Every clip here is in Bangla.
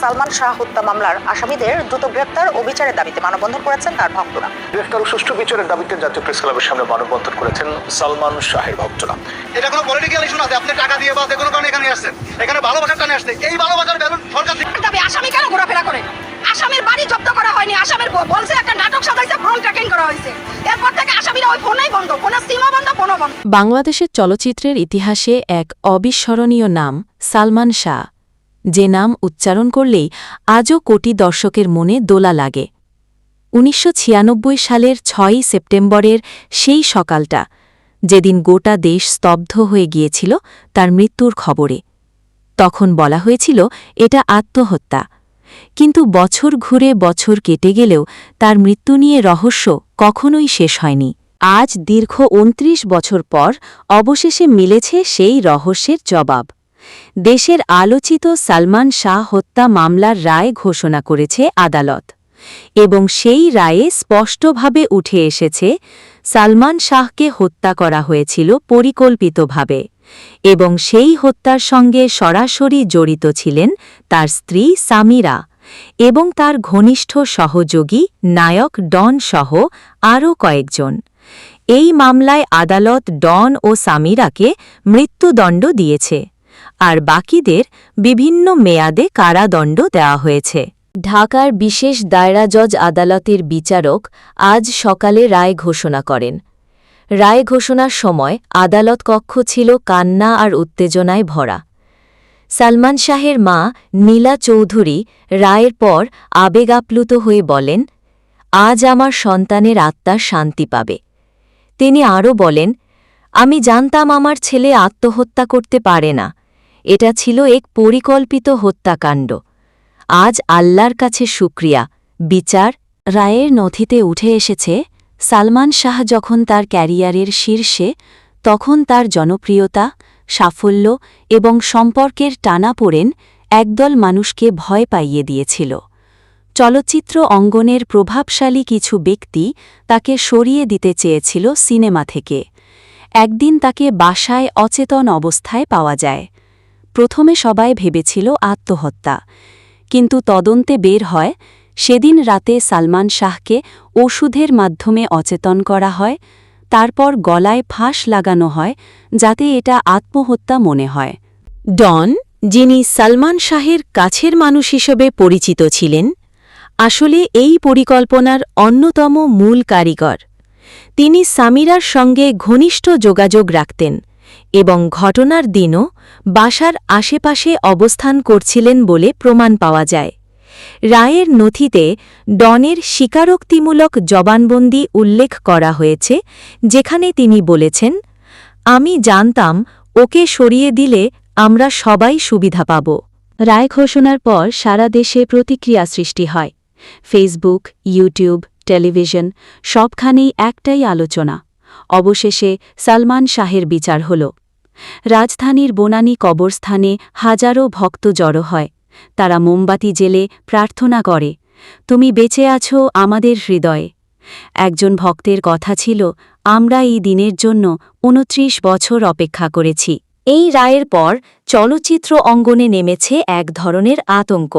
সালমান শাহ হত্যা মামলার আসামিদের দ্রুত গ্রেপ্তার ও বিচারের দাবিতে মানববন্ধন করেছেন তার ভক্তরা। গ্রেফতার ও সুষ্ঠু বিচারের দাবিতে জাতীয় প্রেস ক্লাবের সামনে মানববন্ধন করেছেন সালমান শাহের ভক্তরা। এটা কোনো পলিটিক্যাল ইস্যু না যে আপনি টাকা দিয়ে বা যে কোনো কারণে এখানে আসছেন। এখানে ভালোবাসার টানে আসছে। এই ভালোবাসার বেলুন সরকার থেকে আসামি কেন ঘোরাফেরা করে? আসামির বাড়ি জব্দ করা হয়নি আসামির বলছে একটা নাটক সাজাইছে ফোন ট্র্যাকিং করা হয়েছে। এরপর থেকে আসামিরা ওই ফোনেই বন্ধ সিমও বন্ধ ফোনও বন্ধ। বাংলাদেশের চলচ্চিত্রের ইতিহাসে এক অবিস্মরণীয় নাম সালমান শাহ। যে নাম উচ্চারণ করলেই আজও কোটি দর্শকের মনে দোলা লাগে। উনিশশো ছিয়ানব্বই সালের ছয়ই সেপ্টেম্বরের সেই সকালটা, যেদিন গোটা দেশ স্তব্ধ হয়ে গিয়েছিল তার মৃত্যুর খবরে। তখন বলা হয়েছিল, এটা আত্মহত্যা। কিন্তু বছর ঘুরে বছর কেটে গেলেও তার মৃত্যু নিয়ে রহস্য কখনোই শেষ হয়নি। আজ দীর্ঘ উনত্রিশ বছর পর অবশেষে মিলেছে সেই রহস্যের জবাব। দেশের আলোচিত সালমান শাহ হত্যা মামলার রায় ঘোষণা করেছে আদালত এবং সেই রায়ে স্পষ্টভাবে উঠে এসেছে, সালমান শাহকে হত্যা করা হয়েছিল পরিকল্পিতভাবে এবং সেই হত্যার সঙ্গে সরাসরি জড়িত ছিলেন তার স্ত্রী সামিরা এবং তার ঘনিষ্ঠ সহযোগী নায়ক ডন সহ আরও কয়েকজন। এই মামলায় আদালত ডন ও সামিরাকে মৃত্যুদণ্ড দিয়েছে। আর বাকিদের বিভিন্ন মেয়াদে কারাদণ্ড দেওয়া হয়েছে। ঢাকার বিশেষ দায়রা জজ আদালতের বিচারক আজ সকালে রায় ঘোষণা করেন। রায় ঘোষণার সময় আদালত কক্ষ ছিল কান্না আর উত্তেজনায় ভরা। সালমান শাহের মা নীলা চৌধুরী রায়ের পর আবেগাপ্লুত হয়ে বলেন, আজ আমার সন্তানের আত্মা শান্তি পাবে। তিনি আরও বলেন, আমি জানতাম আমার ছেলে আত্মহত্যা করতে পারে না। এটা ছিল এক পরিকল্পিত হত্যাকাণ্ড। আজ আল্লাহর কাছে শুক্রিয়া। বিচার, রায়ের নথিতে উঠে এসেছে, সালমান শাহ যখন তার ক্যারিয়ারের শীর্ষে, তখন তার জনপ্রিয়তা, সাফল্য এবং সম্পর্কের টানা পড়েন একদল মানুষকে ভয় পাইয়ে দিয়েছিল। চলচ্চিত্র অঙ্গনের প্রভাবশালী কিছু ব্যক্তি তাকে সরিয়ে দিতে চেয়েছিল সিনেমা থেকে। একদিন তাকে বাসায় অচেতন অবস্থায় পাওয়া যায়। প্রথমে সবাই ভেবেছিল আত্মহত্যা। কিন্তু তদন্তে বের হয়, সেদিন রাতে সালমান শাহকে ওষুধের মাধ্যমে অচেতন করা হয়, তারপর গলায় ফাঁস লাগানো হয়, যাতে এটা আত্মহত্যা মনে হয়। ডন, যিনি সালমান শাহের কাছের মানুষ হিসেবে পরিচিত ছিলেন, আসলে এই পরিকল্পনার অন্যতম মূল কারিগর। তিনি সামিরার সঙ্গে ঘনিষ্ঠ যোগাযোগ রাখতেন। এবং ঘটনার দিনও বাসার আশেপাশে অবস্থান করছিলেন বলে প্রমাণ পাওয়া যায়। রায়ের নথিতে ডনের স্বীকারোক্তিমূলক জবানবন্দি উল্লেখ করা হয়েছে, যেখানে তিনি বলেছেন, আমি জানতাম ওকে সরিয়ে দিলে আমরা সবাই সুবিধা পাব। রায় ঘোষণার পর সারা দেশে প্রতিক্রিয়া সৃষ্টি হয়। ফেসবুক, ইউটিউব, টেলিভিশন সবখানেই একটাই আলোচনা। অবশেষে সালমান শাহের বিচার হল। রাজধানীর বনানী কবরস্থানে হাজারো ভক্ত জড়ো হয়। তারা মোমবাতি জেলে প্রার্থনা করে, তুমি বেঁচে আছো আমাদের হৃদয়ে। একজন ভক্তের কথা ছিল, আমরা এই দিনের জন্য উনত্রিশ বছর অপেক্ষা করেছি। এই রায়ের পর চলচ্চিত্র অঙ্গনে নেমেছে এক ধরনের আতঙ্ক।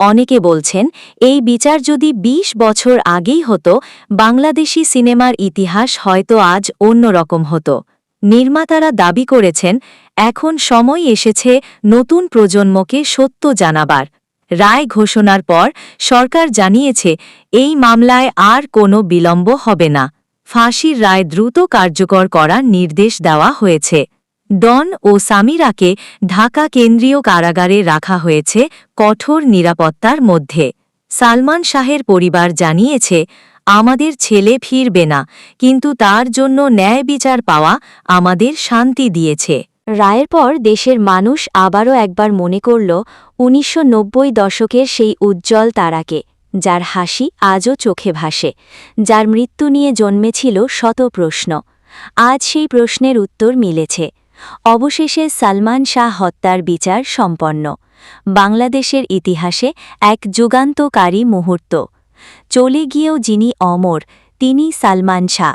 অনেকে বলছেন, এই বিচার যদি ২০ বছর আগেই হতো, বাংলাদেশি সিনেমার ইতিহাস হয়তো আজ অন্যরকম হতো। নির্মাতারা দাবি করেছেন, এখন সময় এসেছে নতুন প্রজন্মকে সত্য জানাবার। রায় ঘোষণার পর সরকার জানিয়েছে, এই মামলায় আর কোনো বিলম্ব হবে না। ফাঁসির রায় দ্রুত কার্যকর করার নির্দেশ দেওয়া হয়েছে। ডন ও সামিরাকে ঢাকা কেন্দ্রীয় কারাগারে রাখা হয়েছে কঠোর নিরাপত্তার মধ্যে। সালমান শাহের পরিবার জানিয়েছে আমাদের ছেলে ফিরবে না, কিন্তু তার জন্য ন্যায় বিচার পাওয়া আমাদের শান্তি দিয়েছে। রায়ের পর দেশের মানুষ আবারও একবার মনে করল, উনিশশো নব্বই দশকের সেই উজ্জ্বল তারাকে, যার হাসি আজও চোখে ভাসে, যার মৃত্যু নিয়ে জন্মেছিল শত প্রশ্ন। আজ সেই প্রশ্নের উত্তর মিলেছে। অবশেষে সালমান শাহ হত্যার বিচার সম্পন্ন। বাংলাদেশের ইতিহাসে এক যুগান্তকারী মুহূর্ত। চলে গিয়েও যিনি অমর, তিনি সালমান শাহ।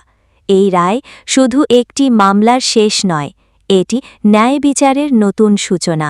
এই রায় শুধু একটি মামলার শেষ নয়, এটি ন্যায় বিচারের নতুন সূচনা।